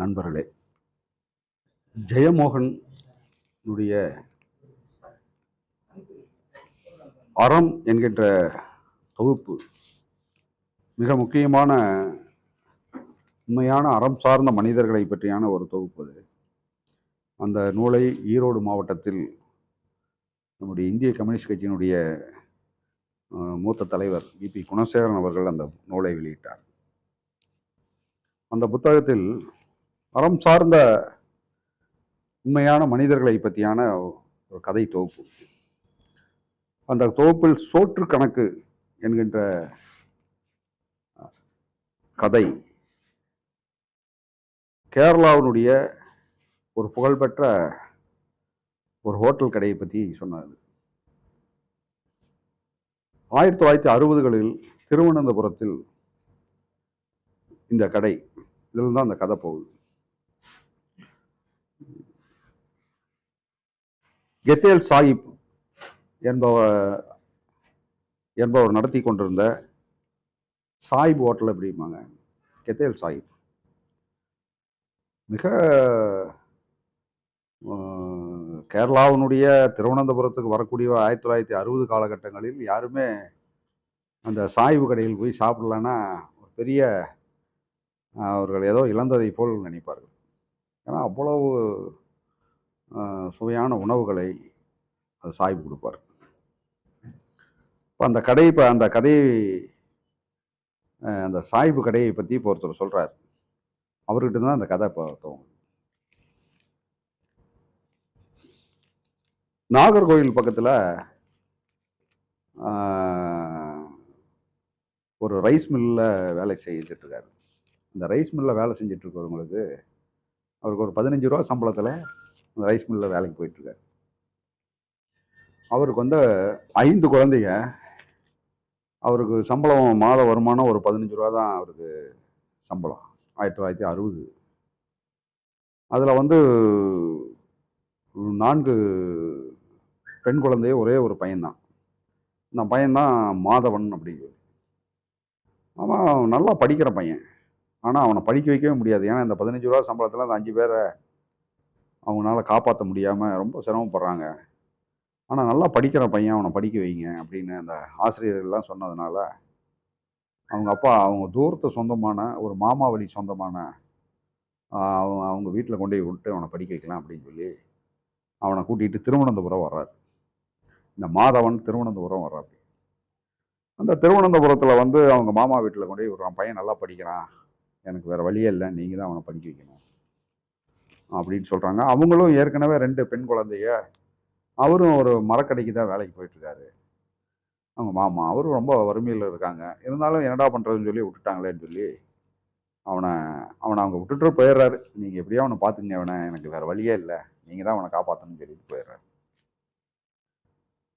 நண்பர்களே ஜெயமோகனுடைய அறம் என்கின்ற தொகுப்பு மிக முக்கியமான உண்மையான அறம் சார்ந்த மனிதர்களை பற்றியான ஒரு தொகுப்பு அது. அந்த நூலை ஈரோடு மாவட்டத்தில் நம்முடைய இந்திய கம்யூனிஸ்ட் கட்சியினுடைய மூத்த தலைவர் விபி குணசேகரன் அவர்கள் அந்த நூலை வெளியிட்டார். அந்த புத்தகத்தில் அறம் சார்ந்த உண்மையான மனிதர்களை பற்றியான ஒரு கதை தொகுப்பு. அந்த தொகுப்பில் சோற்று கணக்கு என்கின்ற கதை கேரளாவினுடைய ஒரு புகழ்பெற்ற ஒரு ஹோட்டல் கடையை பற்றி சொன்னார். ஆயிரத்தி தொள்ளாயிரத்தி அறுபதுகளில் திருவனந்தபுரத்தில் இந்த கடை இதில் தான் அந்த கதை போகுது. கெத்தேல் சாஹிப் என்பவர் என்பவர் நடத்தி கொண்டிருந்த சாஹிப் ஹோட்டல் எப்படிம்பாங்க? கெத்தேல் சாஹிப். மிக கேரளாவினுடைய திருவனந்தபுரத்துக்கு வரக்கூடிய ஆயிரத்தி தொள்ளாயிரத்தி அறுபது காலகட்டங்களில் யாருமே அந்த சாய்வு கடையில் போய் சாப்பிடலன்னா ஒரு பெரிய அவர்கள் ஏதோ இழந்ததை போல் நினைப்பார்கள். ஏன்னா அவ்வளவு சுவையான உணவுகளை அது சாய்வு கொடுப்பார். இப்போ அந்த கடை இப்போ அந்த கதையை அந்த சாய்வு கடையை பற்றி இப்போ ஒருத்தர் சொல்கிறார் அவர்கிட்ட தான் அந்த கதை இப்போ தோணும். நாகர்கோவில் பக்கத்தில் ஒரு ரைஸ் மில்லில் வேலை செஞ்சுட்டு இருக்காரு அந்த ரைஸ் மில்லில் வேலை செஞ்சிட்ருக்கிறவங்களுக்கு அவருக்கு ஒரு பதினஞ்சு ரூபா சம்பளத்தில் ரைஸ் மில்லில் வேலைக்கு போயிட்டுருக்காரு. அவருக்கு வந்து ஐந்து குழந்தைங்க. அவருக்கு சம்பளம் மாத வருமானம் ஒரு பதினஞ்சு ரூபா தான் அவருக்கு சம்பளம். ஆயிரத்தி தொள்ளாயிரத்தி அறுபது. அதில் வந்து நான்கு பெண் குழந்தைய ஒரே ஒரு பையன்தான். இந்த பையன்தான் மாதவன் அப்படிங்கிறது அவன் நல்லா படிக்கிற பையன். ஆனால் அவனை படிக்க வைக்கவே முடியாது. ஏன்னா இந்த பதினஞ்சு ரூபா சம்பளத்தில் அந்த அஞ்சு பேரை அவங்களால காப்பாற்ற முடியாமல் ரொம்ப சிரமப்படுறாங்க. ஆனால் நல்லா படிக்கிற பையன் அவனை படிக்க வைங்க அப்படின்னு அந்த ஆசிரியர்கள்லாம் சொன்னதுனால அவங்க அப்பா அவங்க தூரத்தை சொந்தமான ஒரு மாமா வழி சொந்தமான அவங்க அவங்க வீட்டில் கொண்டு போய் விட்டு அவனை படிக்க வைக்கலாம் அப்படின்னு சொல்லி அவனை கூட்டிகிட்டு திருவனந்தபுரம் வர்றார். இந்த மாதவன் திருவனந்தபுரம் வர்றார். அந்த திருவனந்தபுரத்தில் வந்து அவங்க மாமா வீட்டில் கொண்டு போய் விடுறான். பையன் நல்லா படிக்கிறான். எனக்கு வேறு வழியே இல்லை. நீங்கள் தான் அவனை படிக்க வைக்கணும். அப்படின்னு சொல்கிறாங்க அவங்களும் ஏற்கனவே ரெண்டு பெண் குழந்தைய அவரும் ஒரு மரக்கடைக்கு தான் வேலைக்கு போயிட்டுருக்காரு அவங்க மாமா அவரும் ரொம்ப வறுமையில் இருக்காங்க. இருந்தாலும் என்னடா பண்ணுறதுன்னு சொல்லி விட்டுட்டாங்களேன்னு சொல்லி அவனை அவனை அவங்க விட்டுட்டு போயிடுறாரு. நீங்கள் எப்படியோ அவனை பார்த்துங்க அவனை. எனக்கு வேறு வழியே இல்லை. நீங்கள் தான் அவனை காப்பாற்றணும்னு சொல்லிட்டு போயிடுறாரு.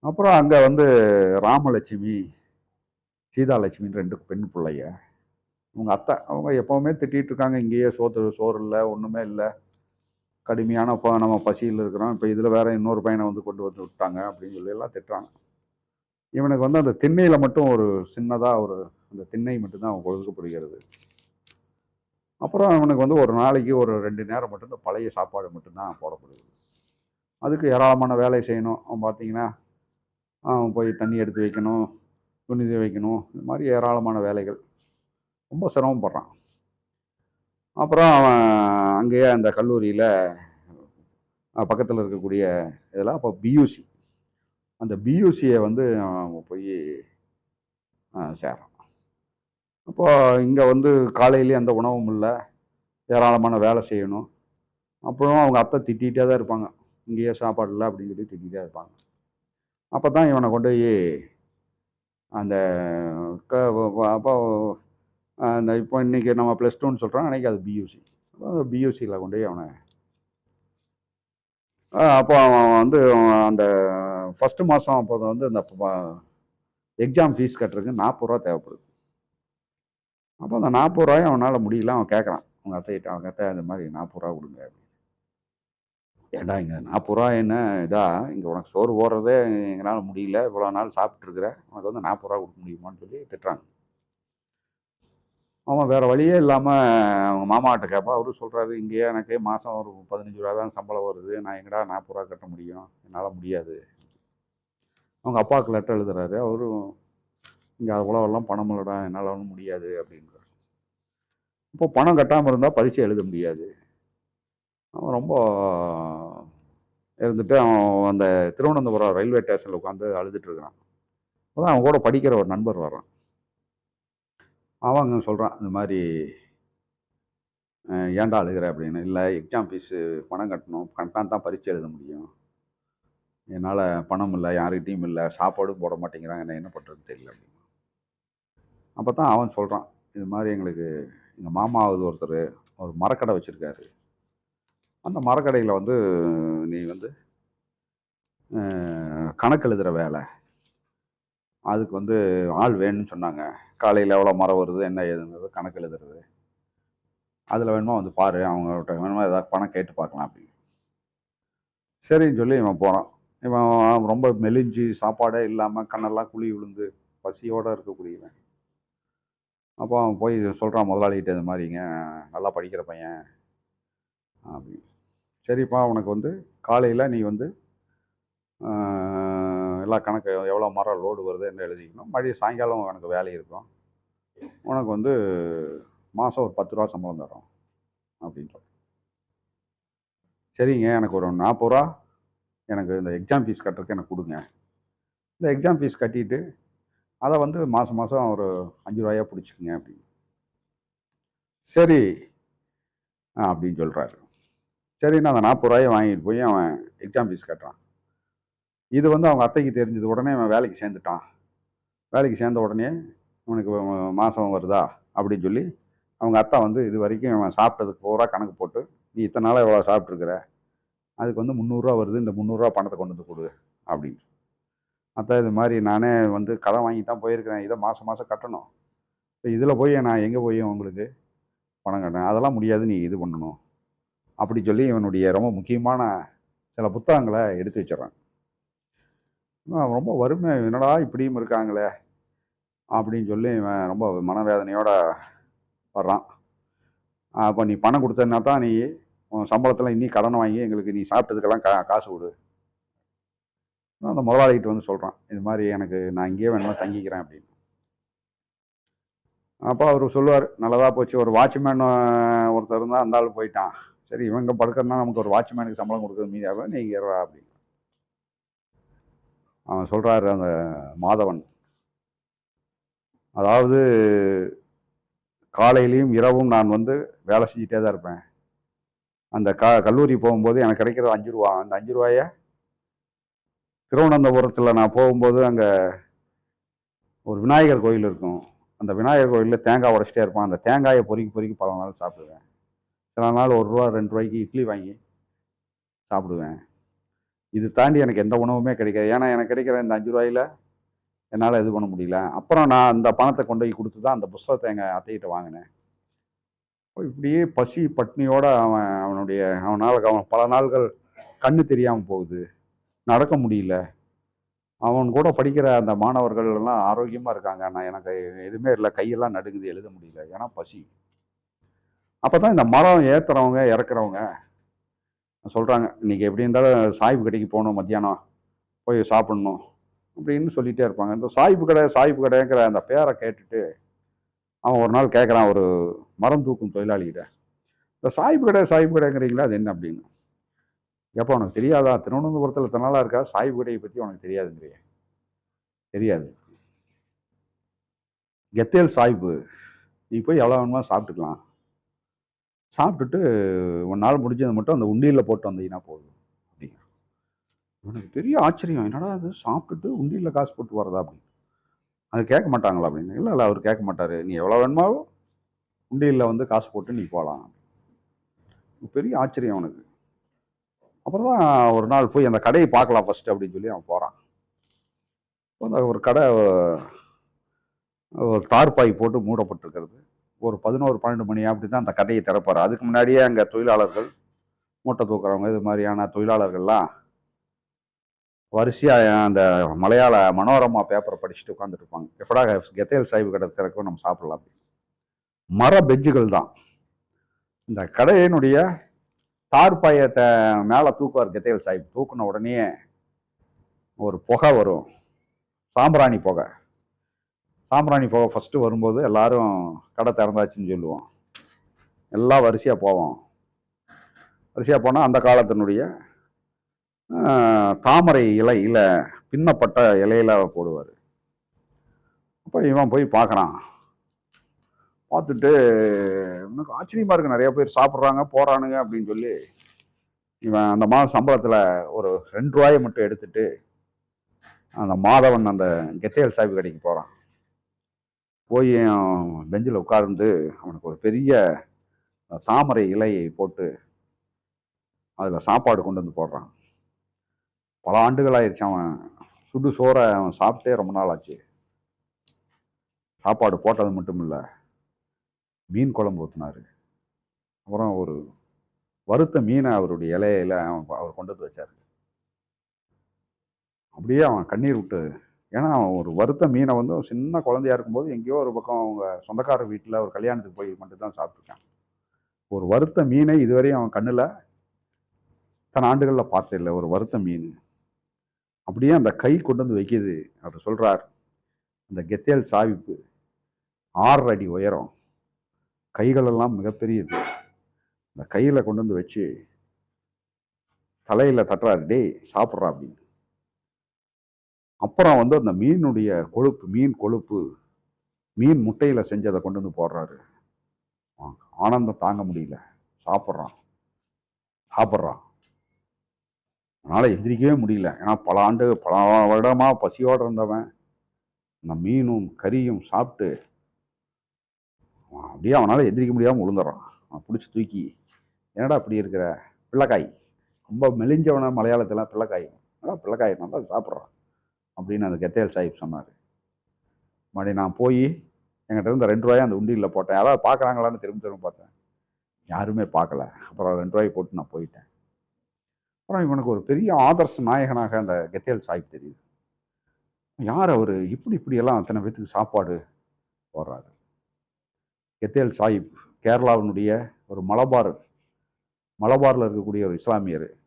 அப்புறம் அங்கே வந்து ராமலட்சுமி சீதாலட்சுமின்னு ரெண்டு பெண் பிள்ளைய அவங்க அத்தை அவங்க எப்போவுமே திட்டிகிட்டு இருக்காங்க. இங்கேயே சோத்து சோறு இல்லை ஒன்றுமே இல்லை. கடுமையான இப்போ நம்ம பசியில் இருக்கிறோம். இப்போ இதில் வேற இன்னொரு பையனை வந்து கொண்டு வந்து விட்டாங்க அப்படின்னு சொல்லி எல்லாம் திட்டுறாங்க. இவனுக்கு வந்து அந்த திண்ணையில் மட்டும் ஒரு சின்னதாக ஒரு அந்த திண்ணை மட்டும்தான் அவன் ஒதுக்கப்படுகிறது. அப்புறம் அவனுக்கு வந்து ஒரு நாளைக்கு ஒரு ரெண்டு நேரம் மட்டும் இந்த பழைய சாப்பாடு மட்டும்தான் போடப்படுது அதுக்கு ஏராளமான வேலை செய்யணும். அவன் பார்த்தீங்கன்னா அவன் போய் தண்ணி எடுத்து வைக்கணும் துணி வைக்கணும் இந்த மாதிரி ஏராளமான வேலைகள். ரொம்ப சிரமப்படுறான். அப்புறம் அவன் அங்கேயே அந்த கல்லூரியில் பக்கத்தில் இருக்கக்கூடிய இதெல்லாம் அப்போ பியூசி அந்த பியூசியை வந்து அவன் போய் சேரான் அப்போ இங்கே வந்து காலையிலேயே அந்த உணவும் இல்லை. ஏராளமான வேலை செய்யணும். அப்புறம் அவங்க அத்தை திட்டிகிட்டே தான் இருப்பாங்க. இங்கேயே சாப்பாடு இல்லை அப்படின்னு சொல்லி திட்டிகிட்டே இருப்பாங்க. அப்போ தான் இவனை கொண்டு போய் அந்த க அப்போ அந்த இப்போ இன்றைக்கி நம்ம ப்ளஸ் டூன்னு சொல்கிறோம் அன்றைக்கி அது பியூசி பியூசியில் கொண்டு போய் அவனை அப்போ அவன் வந்து அந்த ஃபஸ்ட்டு மாதம் அப்போது வந்து அந்த எக்ஸாம் ஃபீஸ் கட்டுறதுக்கு நாற்பது ரூபா தேவைப்படுது. அப்போ அந்த நாற்பது ரூபாயும் அவனால் முடியல அவன் கேட்குறான். அவங்க அத்தைகிட்ட அவங்க அத்தை இந்த மாதிரி நாற்பது ரூபா கொடுங்க அப்படின்னு. ஏன்டா இங்கே நாற்பது ரூபா என்ன இதா? இங்கே உனக்கு சோறு போடுறதே எங்களால் முடியல. இவ்வளோ நாள் சாப்பிட்ருக்குற உனக்கு வந்து நாற்பது ரூபா கொடுக்க முடியுமான்னு சொல்லி திட்டுறாங்க. அவன் வேறு வழியே இல்லாமல் அவங்க மாமாட்ட கேட்பா அவரும் சொல்கிறாரு இங்கேயே எனக்கு மாதம் ஒரு பதினஞ்சு ரூபா தான் சம்பளம் வருது. நான் எங்கடா நாற்பது ரூபா கட்ட முடியும்? என்னால் முடியாது. அவங்க அப்பாவுக்கு லெட்டர் எழுதுறாரு. அவரும் இங்கே அவ்வளோவெல்லாம் பணம் இல்லைடா என்னால் ஒன்றும் முடியாது. அப்படின்றார். இப்போ பணம் கட்டாமல் இருந்தால் பரீட்சை எழுத முடியாது. அவன் ரொம்ப இருந்துட்டு அவன் அந்த திருவனந்தபுரம் ரயில்வே ஸ்டேஷனில் உட்காந்து அழுதுட்டு இருக்கிறான். அப்பதான் அவன் கூட படிக்கிற ஒரு நண்பர் வர்றான். அவன் அங்கே சொல்கிறான் இந்த மாதிரி ஏன்டா அழுகிற? அப்படின்னு. இல்லை எக்ஸாம் ஃபீஸு பணம் கட்டணும். கட்டினா தான் பரீட்சை எழுத முடியும். என்னால் பணம் இல்லை யாருக்கிட்டையும் இல்லை சாப்பாடும் போட மாட்டேங்கிறாங்க. என்ன என்ன பண்ணுறதுன்னு தெரியல. அப்படின்னு. அப்போ தான் அவன் சொல்கிறான் இது மாதிரி எங்களுக்கு எங்கள் மாமாவது ஒருத்தர் ஒரு மரக்கடை வச்சுருக்காரு. அந்த மரக்கடையில் வந்து நீ வந்து கணக்கு எழுதுகிற வேலை. அதுக்கு வந்து ஆள் வேணும்னு சொன்னாங்க. காலையில் எவ்வளோ மரம் வருது என்ன ஏதுங்கிறது கணக்கு எழுதுறது. அதில் வேணுமா வந்து பாரு அவங்கள்ட்ட வேணுமா ஏதாவது பணம் கேட்டு பார்க்கலாம் அப்படின்னு. சரின்னு சொல்லி இவன் போகிறான் இவன் ரொம்ப மெலிஞ்சு சாப்பாடே இல்லாமல் கண்ணெல்லாம் குழி விழுந்து பசியோடு இருக்கக்கூடியவன். அப்போ அவன் போய் சொல்கிறான் முதலாளிகிட்ட இது மாதிரிங்க நல்லா படிக்கிற பையன். அப்படின்னு சரிப்பா உனக்கு வந்து காலையில் நீ வந்து எல்லா கணக்கு எவ்வளோ மரம் லோடு வருது என்ன எழுதிக்கணும். மறுபடியும் சாயங்காலம் எனக்கு வேலை இருக்கும். உனக்கு வந்து மாதம் ஒரு பத்து ரூபா சம்பளம் தரோம். அப்படின்னு சொல்றேன். சரிங்க எனக்கு ஒரு நாற்பது ரூபா எனக்கு இந்த எக்ஸாம் ஃபீஸ் கட்டுறதுக்கு எனக்கு கொடுங்க. இந்த எக்ஸாம் ஃபீஸ் கட்டிட்டு அதை வந்து மாதம் மாதம் ஒரு அஞ்சு ரூபாயா பிடிச்சிக்குங்க அப்படின்னு. சரி அப்படின்னு சொல்கிறாரு சரின்னு அந்த நாற்பது ரூபாயை வாங்கிட்டு போய் அவன் எக்ஸாம் ஃபீஸ் கட்டுறான். இது வந்து அவங்க அத்தைக்கு தெரிஞ்சது. உடனே அவன் வேலைக்கு சேர்ந்துட்டான். வேலைக்கு சேர்ந்த உடனே அவனுக்கு மாதம் வருதா? அப்படின்னு சொல்லி அவங்க அத்தா வந்து இது வரைக்கும் அவன் சாப்பிட்டதுக்கு பூரா கணக்கு போட்டு நீ இத்தனை நாளாக எவ்வளோ சாப்பிட்ருக்குற அதுக்கு வந்து முந்நூறுரூவா வருது. இந்த முந்நூறுரூவா பணத்தை கொண்டு வந்து கொடு. அப்படின்னு. அத்தா இது மாதிரி நானே வந்து கடன் வாங்கி தான் போயிருக்கிறேன். இதை மாதம் மாதம் கட்டணும். இப்போ இதில் போய் நான் எங்கே போய் உங்களுக்கு பணம் கட்டணும் அதெல்லாம் முடியாது. நீ இது பண்ணணும். அப்படி சொல்லி இவனுடைய ரொம்ப முக்கியமான சில புத்தகங்களை எடுத்து வச்சிடறான். ரொம்ப வறுமை. என்னடா இப்படியும் இருக்காங்களே? அப்படின்னு சொல்லி இவன் ரொம்ப மனவேதனையோட வர்றான். அப்போ நீ பணம் கொடுத்தனா தான் நீ உன் சம்பளத்தில் இன்னி கடன் வாங்கி எங்களுக்கு நீ சாப்பிட்டதுக்கெல்லாம் கா காசு கொடு. அந்த முதலாளிகிட்ட வந்து சொல்கிறான் இது மாதிரி எனக்கு நான் இங்கேயே வேணுமா தங்கிக்கிறேன் அப்படின்னு. அப்போ அவர் சொல்லுவார் நல்லதாக போச்சு. ஒரு வாட்ச்மேன் ஒருத்தர் இருந்தால் அந்த ஆள் போயிட்டான். சரி இவங்க படுக்கிறனா நமக்கு ஒரு வாட்ச்மேனுக்கு சம்பளம் கொடுக்குறது மீதியாக நீங்கள் இருறா அப்படின்னு. அவன் சொல்கிறாரு அந்த மாதவன். அதாவது காலையிலையும் இரவும் நான் வந்து வேலை செஞ்சுட்டே தான் இருப்பேன். அந்த க கல்லூரி போகும்போது எனக்கு கிடைக்கிற அஞ்சு ரூபா அந்த அஞ்சு ரூபாய திருவனந்தபுரத்தில் நான் போகும்போது அங்கே ஒரு விநாயகர் கோயில் இருக்கும். அந்த விநாயகர் கோயிலில் தேங்காய் உடச்சிட்டே இருப்பான். அந்த தேங்காயை பொறுக்கி பொறுக்கி பல நாள் சாப்பிடுவேன். சில நாள் ஒரு ரூபா ரெண்டு ரூபாய்க்கு இட்லி வாங்கி சாப்பிடுவேன். இது தாண்டி எனக்கு எந்த உணவுமே கிடைக்காது. ஏன்னா எனக்கு கிடைக்கிற இந்த அஞ்சு ரூபாயில் என்னால் இது பண்ண முடியல. அப்புறம் நான் அந்த பணத்தை கொண்டு போய் கொடுத்து தான் அந்த புஸ்தகத்தை எங்கள் அத்தைகிட்ட வாங்கினேன். இப்படியே பசி பட்னியோடு அவன் அவனுடைய அவனால் அவன் பல நாள்கள் கண்ணு தெரியாமல் போகுது. நடக்க முடியல. அவன் கூட படிக்கிற அந்த மாணவர்கள் எல்லாம் ஆரோக்கியமாக இருக்காங்க. நான் எனக்கு எதுவுமே இல்லை. கையெல்லாம் நடுங்குது எழுத முடியல. ஏன்னா பசி. அப்போ தான் இந்த மரம் ஏற்றுறவங்க இறக்குறவங்க சொல்கிறாங்க இன்றைக்கி எப்படி இருந்தாலும் சாய்ப்பு கடைக்கு போகணும் மத்தியானம் போய் சாப்பிட்ணும் அப்படின்னு சொல்லிகிட்டே இருப்பாங்க. இந்த சாய்ப்பு கடை சாய்ப்பு கடைங்கிற அந்த பேரை கேட்டுட்டு அவன் ஒரு நாள் கேட்குறான் ஒரு மரம் தூக்கும் தொழிலாளிகிட்ட இந்த சாய்ப்பு கடை சாய்ப்பு கடைங்கிறீங்களா அது என்ன? அப்படின்னு. எப்போ உனக்கு தெரியாதா? திருவனந்தபுரத்தில் இத்தனை நாளாக இருக்கா? சாய்ப்பு கடையை பற்றி உனக்கு தெரியாதுங்கிறிய. தெரியாது. கெத்தேல் சாய்ப்பு நீ போய் எவ்வளோ வேணுமோ சாப்பிட்டுக்கலாம். சாப்பிட்டுட்டு ஒரு நாள் முடிஞ்சது மட்டும் அந்த உண்டியில் போட்டு வந்தீங்கன்னா போதும் அப்படிங்க எனக்கு பெரிய ஆச்சரியம். என்னடா அது சாப்பிட்டுட்டு உண்டியில் காசு போட்டு வரதா அப்படின்னு அது கேட்க மாட்டாங்களா அப்படின்னு? இல்லை இல்லை அவர் கேட்க மாட்டார். நீ எவ்வளோ வேணுமோ உண்டியலில் வந்து காசு போட்டு நீ போகலாம் பெரிய ஆச்சரியம் அவனுக்கு அப்புறம் தான் ஒரு நாள் போய் அந்த கடையை பார்க்கலாம் ஃபஸ்ட்டு அப்படின்னு சொல்லி அவன் போகிறான் அந்த ஒரு கடை ஒரு தார்பாய் போட்டு மூடப்பட்டிருக்கிறது. ஒரு பதினோரு பன்னெண்டு மணி அப்படி தான் அந்த கடையை திறப்பார். அதுக்கு முன்னாடியே அங்கே தொழிலாளர்கள் மூட்டை தூக்குறவங்க இது மாதிரியான தொழிலாளர்கள்லாம் வரிசையாக அந்த மலையாள மனோரமா பேப்பரை படிச்சுட்டு உட்காந்துட்டு இருப்பாங்க. எப்படா கெத்தேல் சாய்வு கடை திறக்கும் நம்ம சாப்பிடலாம் அப்படின்னு. மர பெஞ்சுகள் தான். இந்த கடையினுடைய தார்பாயத்தை மேலே தூக்குவார் கெத்தையல் சாஹிப் தூக்குன உடனே ஒரு புகை வரும். சாம்பிராணி புகை. சாம்பிராணி போக ஃபஸ்ட்டு வரும்போது எல்லாரும் கடை திறந்தாச்சுன்னு சொல்லுவோம். எல்லாம் வரிசையாக போவோம். வரிசையாக போனால் அந்த காலத்தினுடைய தாமரை இலை இல்லை பின்னப்பட்ட இலையில போடுவார். அப்போ இவன் போய் பார்க்குறான் பார்த்துட்டு எனக்கு ஆச்சரியமாக இருக்குது நிறைய பேர் சாப்பிட்றாங்க போகிறானுங்க அப்படின்னு சொல்லி இவன் அந்த மாதம் சம்பளத்தில் ஒரு ரெண்டு ரூபாயை மட்டும் எடுத்துட்டு அந்த மாதவன் அந்த கெத்தையல் சாஹிப் கடைக்கு போகிறான் போய் பெஞ்சில் உட்கார்ந்து அவனுக்கு ஒரு பெரிய தாமரை இலையை போட்டு அதில் சாப்பாடு கொண்டு வந்து போடுறான். பல ஆண்டுகள் ஆயிடுச்சு அவன் சுடு சோறை அவன் சாப்பிட்டே ரொம்ப நாள் ஆச்சு. சாப்பாடு போட்டது மட்டும் இல்லை மீன் குழம்பு ஊற்றினார் அப்புறம் ஒரு வறுத்த மீனை அவருடைய இலையில அவன் அவர் கொண்டு வந்து வச்சார். அப்படியே அவன் கண்ணீர் விட்டு ஏன்னா அவன் ஒரு வறுத்த மீனை வந்து சின்ன குழந்தையா இருக்கும்போது எங்கேயோ ஒரு பக்கம் அவங்க சொந்தக்கார வீட்டில் ஒரு கல்யாணத்துக்கு போய் மட்டும் தான் சாப்பிட்ருக்கான் ஒரு வறுத்த மீனை இதுவரையும் அவன் கண்ணில் தன் ஆண்டுகளில் பார்த்ததில்லை ஒரு வறுத்த மீன். அப்படியே அந்த கை கொண்டு வந்து வைக்கிது. அவர் சொல்கிறார் அந்த கெத்தேல் சாவிப்பு ஆறு அடி உயரம். கைகளெல்லாம் மிகப்பெரியது. இந்த கையில் கொண்டு வந்து வச்சு தலையில் தட்டுறாரு. டேய் சாப்பிட்றா அப்படின்னு. அப்புறம் வந்து அந்த மீனுடைய கொழுப்பு மீன் கொழுப்பு மீன் முட்டையில் செஞ்சதை கொண்டு வந்து போடுறாரு. ஆனந்தம் தாங்க முடியல. சாப்பிட்றான். சாப்பிட்றான். அதனால் எந்திரிக்கவே முடியல. ஏன்னா பல ஆண்டு பல வருடமாக பசியோடு இருந்தவன். இந்த மீனும் கறியும் சாப்பிட்டு அவன் அப்படியே அவனால் எந்திரிக்க முடியாமல் விழுந்துடுறான் அவன் பிடிச்சி தூக்கி என்னடா அப்படி இருக்கிற? பிள்ளைக்காய். ரொம்ப மெலிஞ்சவன மலையாளத்தில் பிள்ளைக்காய். என்னடா பிள்ளைக்காய்? நல்லா சாப்பிட்றான். அப்படின்னு அந்த கெத்தேல் சாஹிப் சொன்னார். மறுபடியும் நான் போய் என்கிட்ட இருந்த ரெண்டு ரூபாயை அந்த உண்டியில் போட்டேன். யாராவது பார்க்குறாங்களான்னு திரும்ப திரும்ப பார்த்தேன். யாருமே பார்க்கல. அப்புறம் ரெண்டு ரூபாய் போட்டு நான் போயிட்டேன். அப்புறம் இவனுக்கு ஒரு பெரிய ஆதர்ச நாயகனாக அந்த கெத்தேல் சாஹிப் தெரியுது. யார் அவர்? இப்படி இப்படியெல்லாம் அத்தனை பேத்துக்கு சாப்பாடு போடுறாரு. கெத்தேல் சாஹிப் கேரளாவினுடைய ஒரு மலபார் மலபாரில் இருக்கக்கூடிய ஒரு இஸ்லாமியர்.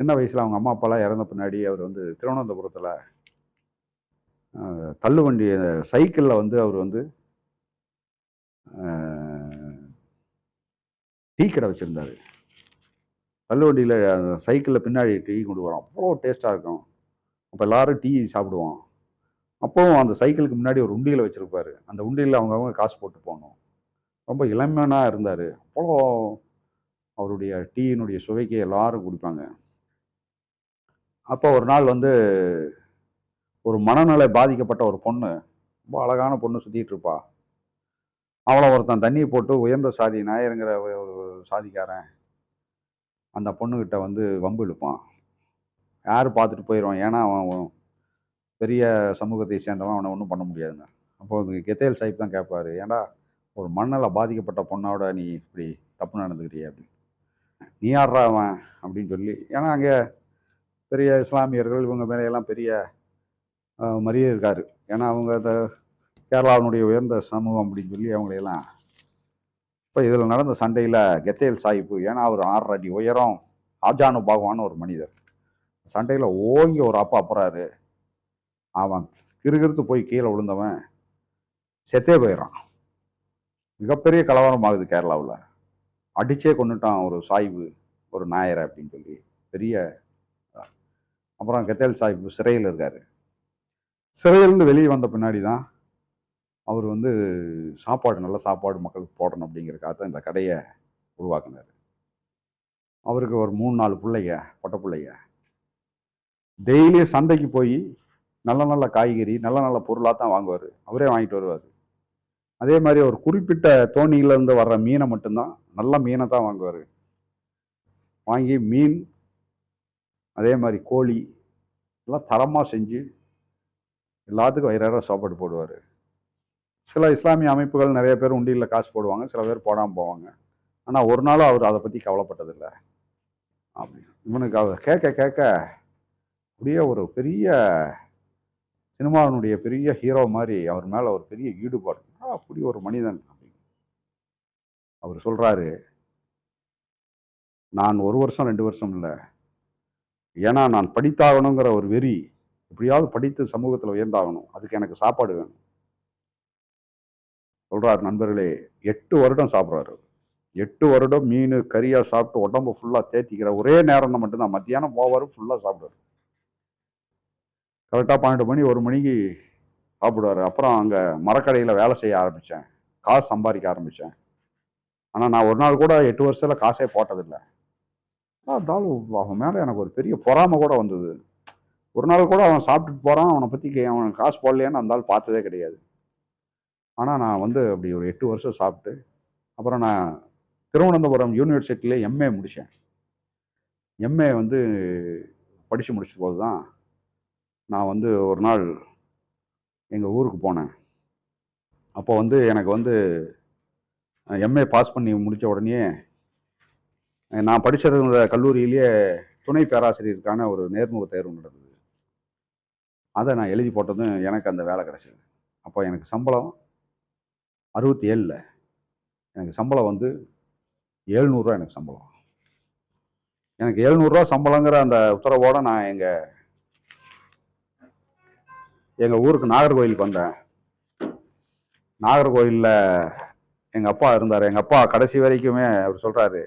சின்ன வயசில் அவங்க அம்மா அப்பாலாம் இறந்த பின்னாடி அவர் வந்து திருவனந்தபுரத்தில் தள்ளுவண்டி சைக்கிளில் வந்து அவர் வந்து டீ கடை வச்சுருந்தார். தள்ளுவண்டியில் சைக்கிளில் பின்னாடி டீ கொண்டு வரோம். அவ்வளோ டேஸ்ட்டாக இருக்கும். அப்போ எல்லாரும் டீ சாப்பிடுவோம். அப்போவும் அந்த சைக்கிளுக்கு முன்னாடி ஒரு உண்டியில் வச்சுருப்பாரு. அந்த உண்டியில் அவங்கவுங்க காசு போட்டு போகணும். ரொம்ப இளமையாக இருந்தார். அவ்வளோ அவருடைய டீயினுடைய சுவைக்கு எல்லாரும் குடிப்பாங்க. அப்போ ஒரு நாள் வந்து ஒரு மனநிலை பாதிக்கப்பட்ட ஒரு பொண்ணு ரொம்ப அழகான பொண்ணு சுற்றிட்டு இருப்பா. அவளை ஒருத்தன் தண்ணியை போட்டு உயர்ந்த சாதி நாயருங்கிற ஒரு ஒரு சாதிக்காரன் அந்த பொண்ணுக்கிட்ட வந்து வம்பு இழுப்பான். யார் பார்த்துட்டு போயிடுவான் ஏன்னா அவன் பெரிய சமூகத்தை சேர்ந்தவன் அவனை ஒன்றும் பண்ண முடியாதுங்க. அப்போ கெத்தேல் சாஹிப் தான் கேட்பாரு ஏன்டா ஒரு மண்ணில் பாதிக்கப்பட்ட பொண்ணோட நீ இப்படி தப்பு நடந்துக்கிறிய அப்படி நீ யார்றா அவன்? அப்படின்னு சொல்லி. ஏன்னா அங்கே பெரிய இஸ்லாமியர்கள் இவங்க மேலையெல்லாம் பெரிய மரியாதை இருக்காரு. ஏன்னா அவங்க அந்த கேரளாவினுடைய உயர்ந்த சமூகம் அப்படின்னு சொல்லி அவங்களையெல்லாம் இப்போ இதில் நடந்த சண்டையில் கெத்தேல் சாஹிப்பு ஏன்னா அவர் ஆறரை அடி உயரம் ஆஜானு பாகவான ஒரு மனிதர். சண்டையில் ஓங்கி ஒரு அப்பா அப்புறாரு அவன் கிறுகிறுத்து போய் கீழே விழுந்தவன் செத்தே போயிடறான். மிகப்பெரிய கலவரம் ஆகுது கேரளாவில். அடிச்சே கொண்டுட்டான் ஒரு சாய்வு ஒரு நாயரை அப்படின்னு சொல்லி. பெரிய அப்புறம் கெத்தேல் சாஹிப் சிறையில் இருக்கார். சிறையிலேருந்து வெளியே வந்த பின்னாடி தான் அவர் வந்து சாப்பாடு நல்ல சாப்பாடு மக்களுக்கு போடணும் அப்படிங்கிறக்காக தான் இந்த கடையை உருவாக்குனார். அவருக்கு ஒரு மூணு நாலு பிள்ளைங்க பொட்ட பிள்ளைங்க. டெய்லியும் சந்தைக்கு போய் நல்ல நல்ல காய்கறி நல்ல நல்ல பொருளாக தான் வாங்குவார். அவரே வாங்கிட்டு வருவார். அதே மாதிரி ஒரு குறிப்பிட்ட தோணியிலேருந்து வர்ற மீனை மட்டும்தான் நல்ல மீனை தான் வாங்குவார். வாங்கி மீன் அதே மாதிரி கோழி எல்லாம் தரமாக செஞ்சு எல்லாத்துக்கும் வயிறார சாப்பாடு போடுவார். சில இஸ்லாமிய அமைப்புகள் நிறைய பேர் உண்டியில் காசு போடுவாங்க சில பேர் போடாமல் போவாங்க. ஆனால் ஒரு நாளும் அவர் அதை பற்றி கவலைப்பட்டதில்லை. அப்படி இவனுக்கு அவர் கேட்க கேட்க அப்படியே ஒரு பெரிய சினிமாவினுடைய பெரிய ஹீரோ மாதிரி அவர் மேலே ஒரு பெரிய ஈடுபாடு. அப்படி ஒரு மனிதன் அப்படின்னு அவர் சொல்கிறாரு நான் ஒரு வருஷம் ரெண்டு வருஷம் இல்லை. ஏன்னா நான் படித்தாகணுங்கிற ஒரு வெறி எப்படியாவது படித்து சமூகத்தில் உயர்ந்தாகணும். அதுக்கு எனக்கு சாப்பாடு வேணும். சொல்கிறார் நண்பர்களே எட்டு வருடம் சாப்பிட்றாரு. எட்டு வருடம் மீன் கறியாக சாப்பிட்டு உடம்பு ஃபுல்லாக தேத்திக்கிற ஒரே நேரம் தான் மட்டும்தான். மத்தியானம் போவார் ஃபுல்லாக சாப்பிடுவார் கரெக்டாக பன்னெண்டு மணி ஒரு மணிக்கு சாப்பிடுவார். அப்புறம் அங்கே மரக்கடையில் வேலை செய்ய ஆரம்பித்தேன் காசு சம்பாதிக்க ஆரம்பித்தேன் ஆனால் நான் ஒரு நாள் கூட எட்டு வருஷத்தில் காசே போட்டதில்லை. இருந்தாலும் அவன் மேலே எனக்கு ஒரு பெரிய பொறாமை கூட வந்தது. ஒரு நாள் கூட அவன் சாப்பிட்டுட்டு போகிறான் அவனை பற்றி அவன் காசு போடலையான்னு அந்த ஆள் பார்த்ததே கிடையாது. ஆனால் நான் வந்து அப்படி ஒரு எட்டு வருஷம் சாப்பிட்டு அப்புறம் நான் திருவனந்தபுரம் யூனிவர்சிட்டியில் எம்ஏ முடித்தேன் எம்ஏ வந்து படித்து முடிச்ச போது தான் நான் வந்து ஒரு நாள் எங்கள் ஊருக்கு போனேன். அப்போ வந்து எனக்கு வந்து எம்ஏ பாஸ் பண்ணி முடித்த உடனே நான் படிச்சிருந்த கல்லூரியிலேயே துணை பேராசிரியருக்கான ஒரு நேர்முக தேர்வு நடந்தது. அதை நான் எழுதி போட்டதும் எனக்கு அந்த வேலை கிடச்சிது. அப்போ எனக்கு சம்பளம் அறுபத்தி ஏழில் எனக்கு சம்பளம் வந்து எழுநூறுவா எனக்கு சம்பளம். எனக்கு எழுநூறுவா சம்பளங்கிற அந்த உத்தரவோடு நான் எங்கள் எங்கள் ஊருக்கு நாகர்கோயிலுக்கு வந்தேன். நாகர்கோயிலில் எங்கள் அப்பா இருந்தார். எங்கள் அப்பா கடைசி வரைக்குமே அவர் சொல்கிறாரு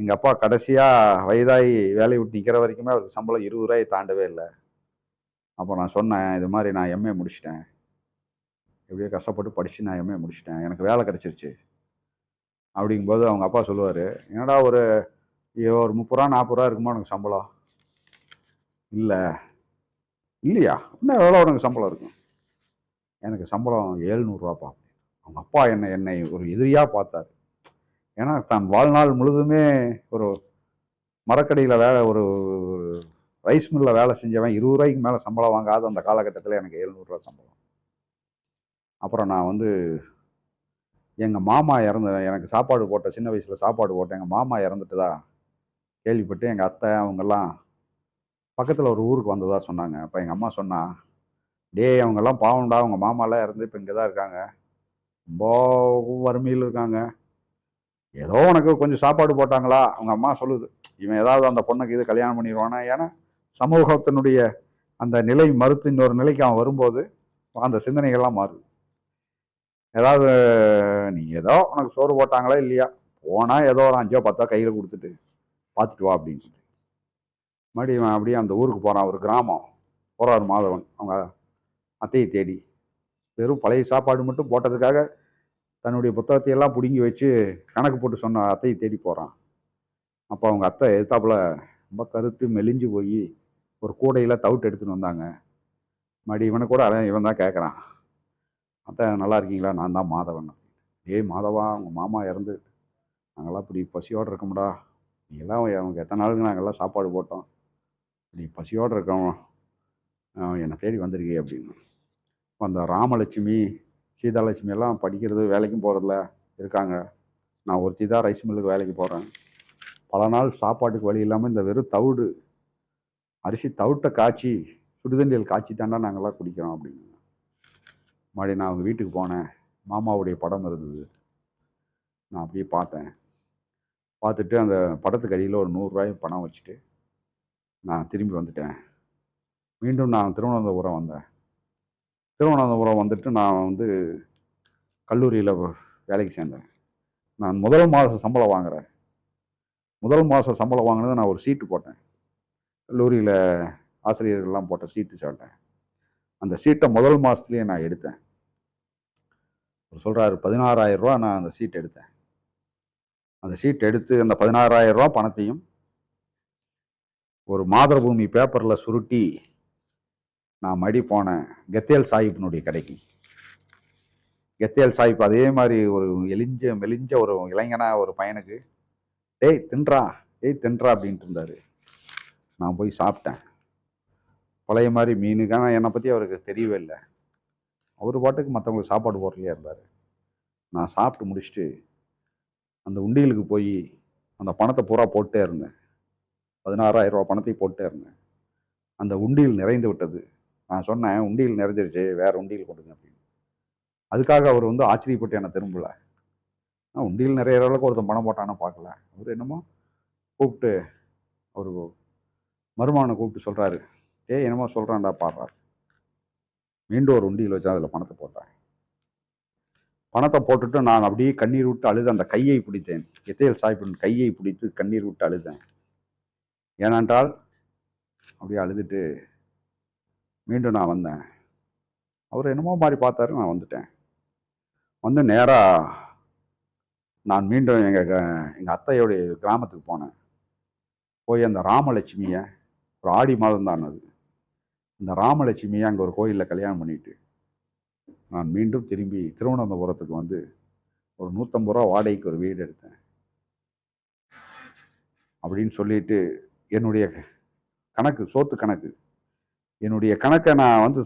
எங்கள் அப்பா கடைசியாக வயதாகி வேலையை விட்டு நிற்கிற வரைக்குமே அவருக்கு சம்பளம் இருபது ரூபாயை தாண்டவே இல்லை. அப்போ நான் சொன்னேன் இது மாதிரி நான் எம்ஏ முடிச்சிட்டேன். எப்படியோ கஷ்டப்பட்டு படித்து நான் எம்ஏ முடிச்சிட்டேன். எனக்கு வேலை கிடச்சிருச்சு. அப்படிங்கும்போது அவங்க அப்பா சொல்லுவார் என்னடா ஒரு ஒரு முப்பது ரூபா நாற்பது ரூபா இருக்குமா உனக்கு சம்பளம்? இல்லை. இல்லையா? இன்னும் எவ்வளோ உனக்கு சம்பளம் இருக்கும்? எனக்கு சம்பளம் ஏழ்நூறுவாப்பா அவங்க அப்பா என்னை என்னை ஒரு எதிரியாக பார்த்தார். ஏன்னா தான் வாழ்நாள் முழுதுமே ஒரு மரக்கடியில் வேலை ஒரு ரைஸ் மில்லில் வேலை செஞ்சவன் இருபது ரூபாய்க்கு மேலே சம்பளம் வாங்காத அந்த காலகட்டத்தில் எனக்கு எழுநூறுரூவா சம்பளம். அப்புறம் நான் வந்து எங்கள் மாமா இறந்து எனக்கு சாப்பாடு போட்ட சின்ன வயசில் சாப்பாடு போட்டேன் எங்கள் மாமா இறந்துட்டுதா கேள்விப்பட்டு எங்கள் அத்தை அவங்கெல்லாம் பக்கத்தில் ஒரு ஊருக்கு வந்ததா சொன்னாங்க. அப்போ எங்கள் அம்மா சொன்னா டேய் அவங்கெல்லாம் பாவம்டா அவங்க மாமாலாம் இறந்து இப்போ இங்கே தான் இருக்காங்க. ரொம்ப வறுமையில் இருக்காங்க. ஏதோ உனக்கு கொஞ்சம் சாப்பாடு போட்டாங்களா? அவங்க அம்மா சொல்லுது. இவன் ஏதாவது அந்த பொண்ணுக்கு இது கல்யாணம் பண்ணிடுவானா? ஏன்னா சமூகத்தினுடைய அந்த நிலை மறுத்து இன்னொரு நிலைக்கு அவன் வரும்போது அந்த சிந்தனைகள்லாம் மாறுது. ஏதாவது நீ ஏதோ உனக்கு சோறு போட்டாங்களா இல்லையா? போனால் ஏதோ ஒரு அஞ்சோ பத்தோ கையில் கொடுத்துட்டு பார்த்துட்டு வா அப்படின்னு சொல்லி. மறுபடியும் இவன் அப்படியே அந்த ஊருக்கு போகிறான் ஒரு கிராமம். போகிறார் மாதவன். அவங்க அத்தையை தேடி. வெறும் பழைய சாப்பாடு மட்டும் போட்டதுக்காக தன்னுடைய புத்தகத்தை எல்லாம் பிடுங்கி வச்சு கணக்கு போட்டு சொன்ன அத்தையை தேடி போகிறான் அப்போ அவங்க அத்தை எதிர்த்தாப்புல ரொம்ப கருத்து மெலிஞ்சு போய் ஒரு கூடையில் தவிட்டு எடுத்துன்னு வந்தாங்க. மறுபடி இவனை கூட அதான் இவன் தான் கேட்குறான் அத்தை நல்லா இருக்கீங்களா? நான் தான் மாதவன். ஏய் மாதவா உங்கள் மாமா இறந்து நாங்களாம் இப்படி பசியோடு இருக்கோம்டா. நீ எல்லாம் அவங்க எத்தனை நாளுக்கு நாங்கள்லாம் சாப்பாடு போட்டோம். நீ பசியோடு இருக்கோம். என்னை தேடி வந்திருக்கே அப்படின்னு. அந்த ராமலட்சுமி சீதாலட்சுமி எல்லாம் படிக்கிறது வேலைக்கும் போகிறதில்ல இருக்காங்க. நான் ஒருத்தி தான் ரைஸ் மில்லுக்கு வேலைக்கு போகிறேன் பல நாள் சாப்பாட்டுக்கு வழி இல்லாமல் இந்த வெறும் தவிடு அரிசி தவிட்டை காய்ச்சி சுடுதண்ணியில் காய்ச்சி தாண்டா நாங்கள்லாம் குடிக்கிறோம் அப்படின்னு. மறுபடியும் நான் அவங்க வீட்டுக்கு போனேன். மாமாவுடைய படம் இருந்தது. நான் அப்படியே பார்த்தேன். பார்த்துட்டு அந்த படத்துக்கு அடியில் ஒரு நூறுரூவாய் பணம் வச்சுட்டு நான் திரும்பி வந்துட்டேன். மீண்டும் நான் திருவனந்தபுரம் வந்தேன். திருவனந்தபுரம் வந்துட்டு நான் வந்து கல்லூரியில் வேலைக்கு சேர்ந்தேன். நான் முதல் மாதம் சம்பளம் வாங்குறேன். முதல் மாதம் சம்பளம் வாங்கினது நான் ஒரு சீட்டு போட்டேன். கல்லூரியில் ஆசிரியர்கள்லாம் போட்ட சீட்டு சாப்பிட்டேன் அந்த சீட்டை முதல் மாதத்துலேயே நான் எடுத்தேன். அவர் சொல்கிறாரு பதினாறாயிரம் ரூபா நான் அந்த சீட் எடுத்தேன். அந்த சீட் எடுத்து அந்த பதினாறாயிரம் ரூபா பணத்தையும் ஒரு மாதரபூமி பேப்பரில் சுருட்டி நான் மடி போனேன். கெத்தேல் சாஹிப்னுடைய கடைக்கு. கெத்தேல் சாஹிப் அதே மாதிரி ஒரு எலிஞ்ச மெலிஞ்ச ஒரு இளைஞனா ஒரு பையனுக்கு டேய் தின்றா டேய் தின்றா அப்படின்ட்டு இருந்தார். நான் போய் சாப்பிட்டேன். பழைய மாதிரி மீனுக்கான என்னை பற்றி அவருக்கு தெரியவே இல்லை. அவர் பாட்டுக்கு மற்றவங்களுக்கு சாப்பாடு போடுறதுலையே இருந்தார். நான் சாப்பிட்டு முடிச்சுட்டு அந்த உண்டியலுக்கு போய் அந்த பணத்தை பூரா போட்டே இருந்தேன். பதினாறாயிரம் ரூபா பணத்தை போட்டே இருந்தேன். அந்த உண்டியல் நிறைந்து விட்டது. நான் சொன்னேன் உண்டியல் நிறைஞ்சிருச்சு வேற உண்டியல் கொடுங்க அப்படின்னு. அதுக்காக அவர் வந்து ஆச்சரியப்பட்டு என்னை திரும்பல. நான் உண்டியல் நிறைய அளவுக்கு ஒருத்தன் பணம் போட்டான்னு பார்க்கல. அவர் என்னமோ கூப்பிட்டு அவர் மருமானை கூப்பிட்டு சொல்கிறாரு ஏய் என்னமோ சொல்கிறான்டா பாடுறாரு மீண்டும் ஒரு உண்டியல் வச்சு அதில் பணத்தை போட்டேன் பணத்தை போட்டுட்டு நான் அப்படியே கண்ணீர் விட்டு அழுது அந்த கையை பிடித்தேன். எத்தையல் சாய்ப்பின் கையை பிடித்து கண்ணீர் விட்டு அழுதேன். ஏனென்றால் அப்படியே அழுதுட்டு மீண்டும் நான் வந்தேன். அவர் என்னமோ மாதிரி பார்த்தாரு நான் வந்துட்டேன். வந்து நேராக நான் மீண்டும் எங்கள் எங்கள் அத்தையோடைய கிராமத்துக்கு போனேன். போய் அந்த ராமலட்சுமியை ஒரு ஆடி மாதம் தான் அது. இந்த ராமலட்சுமியை அங்கே ஒரு கோயிலில் கல்யாணம் பண்ணிட்டு நான் மீண்டும் திரும்பி திருவனந்தபுரத்துக்கு வந்து ஒரு நூற்றம்பது ரூபா வாடகைக்கு ஒரு வீடு எடுத்தேன். அப்படின்னு சொல்லிட்டு என்னுடைய கணக்கு சோத்து கணக்கு. என்னுடைய கணக்கை நான் வந்து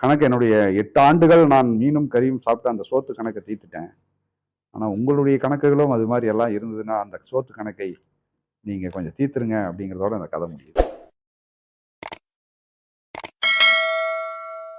கணக்கு என்னுடைய எட்டு ஆண்டுகள் நான் மீனும் கறியும் சாப்பிட்டு அந்த சோத்து கணக்கை தீர்த்துட்டேன். ஆனால் உங்களுடைய கணக்குகளும் அது மாதிரி எல்லாம் இருந்ததுன்னா அந்த சோத்து கணக்கை நீங்கள் கொஞ்சம் தீர்த்துருங்க அப்படிங்கிறதோட அந்த கதை முடியுது.